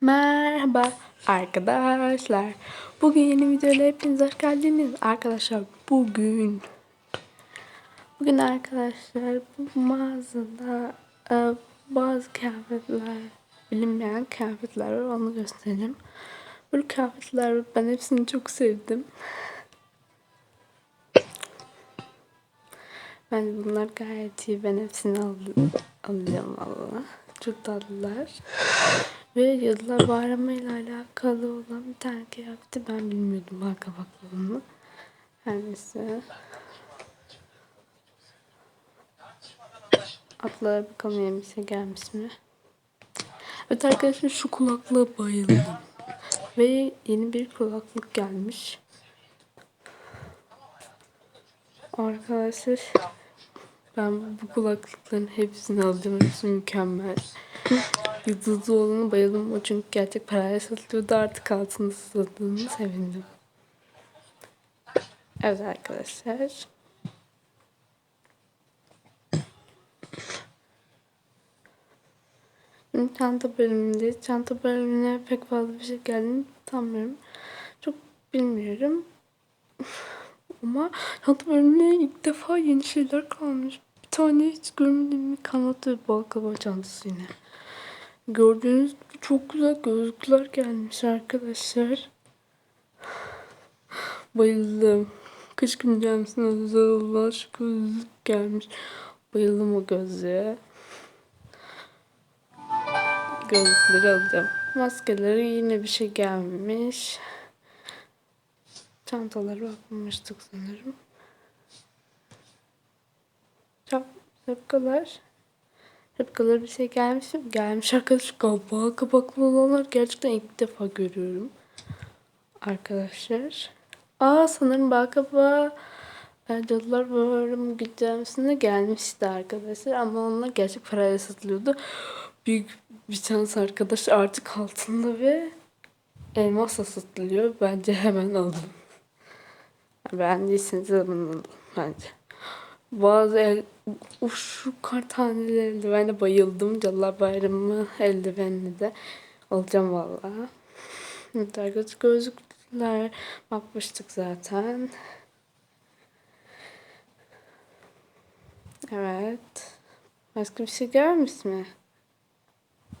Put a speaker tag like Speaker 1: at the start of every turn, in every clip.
Speaker 1: Merhaba arkadaşlar. Bugün yeni videoyla hepiniz hoş geldiniz. Arkadaşlar bugün bugün arkadaşlar bu mağazada e, bazı kıyafetler bilinmeyen kıyafetler var onu göstereyim. Bu kıyafetler ben hepsini çok sevdim. Ben bunlar gayet iyi. Ben hepsini aldım. Alacağım valla. Tatlılar. Ve Bayramı ile alakalı olan bir tane kıyafeti ben bilmiyordum arka baklavamı. Her neyse. Atlara bakalım şey gelmiş mi? Evet arkadaşlar şu kulaklığa bayıldım. Ve yeni bir kulaklık gelmiş. Arkadaşlar ben bu kulaklıkların hepsini alacağım. Hepsi mükemmel. Yıldızlı olanı bayıldım. O çünkü gerçek parayla satılıyordu. Artık altında satıldığını sevindim. Evet arkadaşlar. Çanta bölümünde çanta bölümüne pek fazla bir şey geldiğini sanmıyorum. Çok bilmiyorum. Ama çanta bölümüne ilk defa yeni şeyler kalmış. Tane hiç görmediğim bir kanat ve çantası yine. Gördüğünüz gibi çok güzel gözlükler gelmiş arkadaşlar. Bayıldım. Kış güncemsine özel olan şu gözlük gelmiş. Bayıldım o gözlüğe. Gözlükleri alacağım. Maskeleri yine bir şey gelmiş. Çantaları bakmamıştık sanırım. Hep kadar bir şey gelmiş mi? Gelmiş arkadaş kapağı kapaklı olanlar gerçekten ilk defa görüyorum. Arkadaşlar. Aa sanırım bal kapağı Cadılar Bayramı güncemsine gelmişti arkadaşlar ama onlar gerçek parayla satılıyordu. Büyük bir şans arkadaş artık altında ve elmasla satılıyor. Bence hemen alın. Beğendiyseniz alın bence. Bazı el, Uf, şu kar taneleri eldivene bayıldım. Cadılar Bayramı eldivenini de alacağım valla. Evet gözlükler bakmıştık zaten. Evet. Başka bir şey gelmiş mi?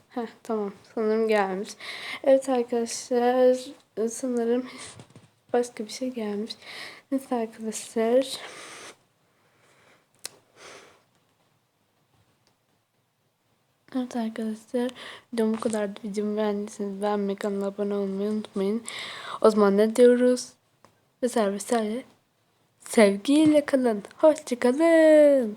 Speaker 1: Heh, tamam sanırım gelmiş. Evet arkadaşlar sanırım başka bir şey gelmiş. Neyse arkadaşlar. Evet arkadaşlar videom bu kadar. Videomu beğendiyseniz beğenmeyi kanala abone olmayı unutmayın. O zaman ne diyoruz? Ve servise sevgiyle kalın. Hoşçakalın.